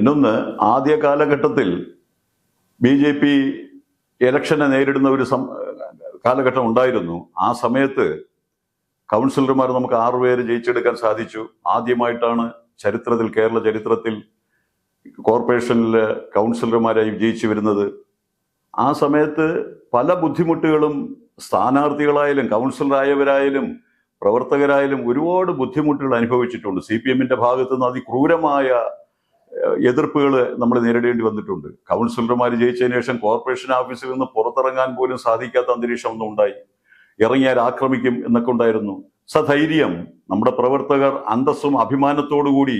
പിന്നൊന്ന് ആദ്യ കാലഘട്ടത്തിൽ ബി ജെ പി ഇലക്ഷനെ നേരിടുന്ന ഒരു കാലഘട്ടം ഉണ്ടായിരുന്നു. ആ സമയത്ത് കൗൺസിലർമാർ നമുക്ക് ആറുപേര് ജയിച്ചെടുക്കാൻ സാധിച്ചു. ആദ്യമായിട്ടാണ് ചരിത്രത്തിൽ കേരള ചരിത്രത്തിൽ കോർപ്പറേഷനിലെ കൗൺസിലർമാരായി വിജയിച്ചു വരുന്നത്. ആ സമയത്ത് പല ബുദ്ധിമുട്ടുകളും സ്ഥാനാർത്ഥികളായാലും കൗൺസിലറായവരായാലും പ്രവർത്തകരായാലും ഒരുപാട് ബുദ്ധിമുട്ടുകൾ അനുഭവിച്ചിട്ടുണ്ട്. സി പി എമ്മിന്റെ ഭാഗത്തുനിന്ന് അതിക്രൂരമായ എതിർപ്പുകൾ നമ്മൾ നേരിടേണ്ടി വന്നിട്ടുണ്ട്. കൗൺസിലർമാർ ജയിച്ചതിന് ശേഷം കോർപ്പറേഷൻ ഓഫീസിൽ നിന്ന് പുറത്തിറങ്ങാൻ പോലും സാധിക്കാത്ത അന്തരീക്ഷം ഒന്നും ഉണ്ടായി. ഇറങ്ങിയാൽ ആക്രമിക്കും എന്നൊക്കെ ഉണ്ടായിരുന്നു. സധൈര്യം നമ്മുടെ പ്രവർത്തകർ അന്തസ്സും അഭിമാനത്തോടു കൂടി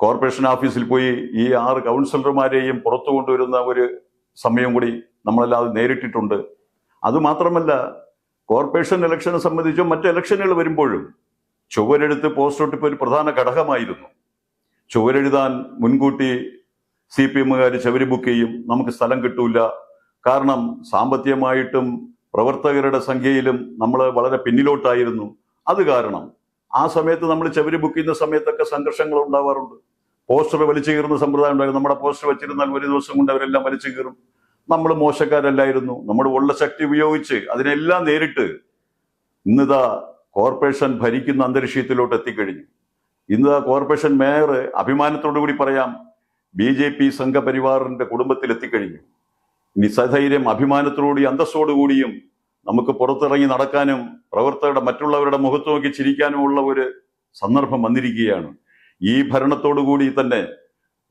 കോർപ്പറേഷൻ ഓഫീസിൽ പോയി ഈ ആറ് കൗൺസിലർമാരെയും പുറത്തു കൊണ്ടുവരുന്ന ഒരു സമയം കൂടി നമ്മളെല്ലാം നേരിട്ടിട്ടുണ്ട്. അതുമാത്രമല്ല കോർപ്പറേഷൻ ഇലക്ഷനെ സംബന്ധിച്ചും മറ്റ് ഇലക്ഷനുകൾ വരുമ്പോഴും ചുവരെടുത്ത് പോസ്റ്റ് ഒട്ടിപ്പ് ഒരു പ്രധാന ഘടകമായിരുന്നു. ചുവരെഴുതാൻ മുൻകൂട്ടി സി പി എമ്മുകാർ ചവരി ബുക്ക് ചെയ്യും. നമുക്ക് സ്ഥലം കിട്ടൂല. കാരണം സാമ്പത്തികമായിട്ടും പ്രവർത്തകരുടെ സംഖ്യയിലും നമ്മൾ വളരെ പിന്നിലോട്ടായിരുന്നു. അത് കാരണം ആ സമയത്ത് നമ്മൾ ചവരി ബുക്ക് ചെയ്യുന്ന സമയത്തൊക്കെ സംഘർഷങ്ങൾ ഉണ്ടാവാറുണ്ട്. പോസ്റ്റർ വലിച്ചു കീറുന്ന സമ്പ്രദായം ഉണ്ടായിരുന്നു. നമ്മുടെ പോസ്റ്റർ വെച്ചിരുന്നാൽ ഒരു ദിവസം കൊണ്ട് അവരെല്ലാം വലിച്ചു കീറും. നമ്മൾ മോശക്കാരല്ലായിരുന്നു. നമ്മൾ ഉള്ള ശക്തി ഉപയോഗിച്ച് അതിനെല്ലാം നേരിട്ട് ഇന്നിതാ കോർപ്പറേഷൻ ഭരിക്കുന്ന അന്തരീക്ഷത്തിലോട്ട് എത്തിക്കഴിഞ്ഞു. ഇന്ന് കോർപ്പറേഷൻ മേയർ അഭിമാനത്തോടു കൂടി പറയാം ബി ജെ പി സംഘപരിവാറിന്റെ കുടുംബത്തിൽ എത്തിക്കഴിഞ്ഞു. ഇനി സധൈര്യം അഭിമാനത്തോടുകൂടി അന്തസ്സോടുകൂടിയും നമുക്ക് പുറത്തിറങ്ങി നടക്കാനും പ്രവർത്തകരുടെ മറ്റുള്ളവരുടെ മുഖത്ത് നോക്കി ചിരിക്കാനുമുള്ള ഒരു സന്ദർഭം വന്നിരിക്കുകയാണ്. ഈ ഭരണത്തോടുകൂടി തന്നെ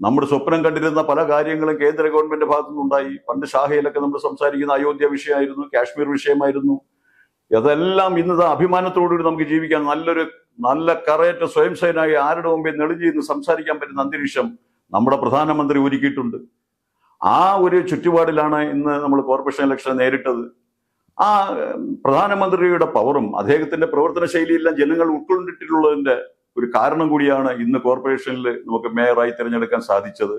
നമ്മുടെ സ്വപ്നം കണ്ടിരുന്ന പല കാര്യങ്ങളും കേന്ദ്ര ഗവൺമെന്റ് ഭാഗത്തുനിന്നുണ്ടായി. പണ്ട് ഷാഹയിലൊക്കെ നമ്മൾ സംസാരിക്കുന്ന അയോധ്യ വിഷയമായിരുന്നു കാശ്മീർ വിഷയമായിരുന്നു. അതെല്ലാം ഇന്ന് അഭിമാനത്തോടുകൂടി നമുക്ക് ജീവിക്കാൻ നല്ലൊരു നല്ല കറയറ്റ സ്വയം സേനായി ആരുടെ മുമ്പിൽ നെളിഞ്ഞു ഇന്ന് സംസാരിക്കാൻ പറ്റുന്ന അന്തരീക്ഷം നമ്മുടെ പ്രധാനമന്ത്രി ഒരുക്കിയിട്ടുണ്ട്. ആ ഒരു ചുറ്റുപാടിലാണ് ഇന്ന് നമ്മൾ കോർപ്പറേഷൻ ഇലക്ഷൻ നേരിട്ടത്. ആ പ്രധാനമന്ത്രിയുടെ പവറും അദ്ദേഹത്തിന്റെ പ്രവർത്തന ശൈലിയെല്ലാം ജനങ്ങൾ ഉൾക്കൊണ്ടിട്ടുള്ളതിന്റെ ഒരു കാരണം കൂടിയാണ് ഇന്ന് കോർപ്പറേഷനിൽ നമുക്ക് മേയറായി തിരഞ്ഞെടുക്കാൻ സാധിച്ചത്.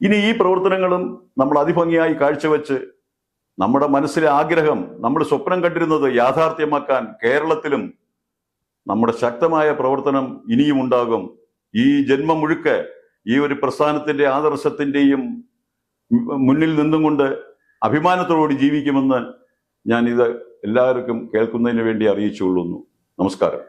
ഇനി ഈ പ്രവർത്തനങ്ങളും നമ്മൾ അതിഭംഗിയായി കാഴ്ചവെച്ച് നമ്മുടെ മനസ്സിലെ ആഗ്രഹം നമ്മൾ സ്വപ്നം കണ്ടിരുന്നത് യാഥാർത്ഥ്യമാക്കാൻ കേരളത്തിലും നമ്മുടെ ശക്തമായ പ്രവർത്തനം ഇനിയും ഉണ്ടാകും. ഈ ജന്മം മുഴുക്കെ ഈ ഒരു പ്രസ്ഥാനത്തിന്റെ ആദർശത്തിന്റെയും മുന്നിൽ നിന്നും കൊണ്ട് അഭിമാനത്തോടുകൂടി ജീവിക്കുമെന്ന് ഞാൻ ഇത് എല്ലാവർക്കും കേൾക്കുന്നതിന് വേണ്ടി അറിയിച്ചുകൊള്ളുന്നു. നമസ്കാരം.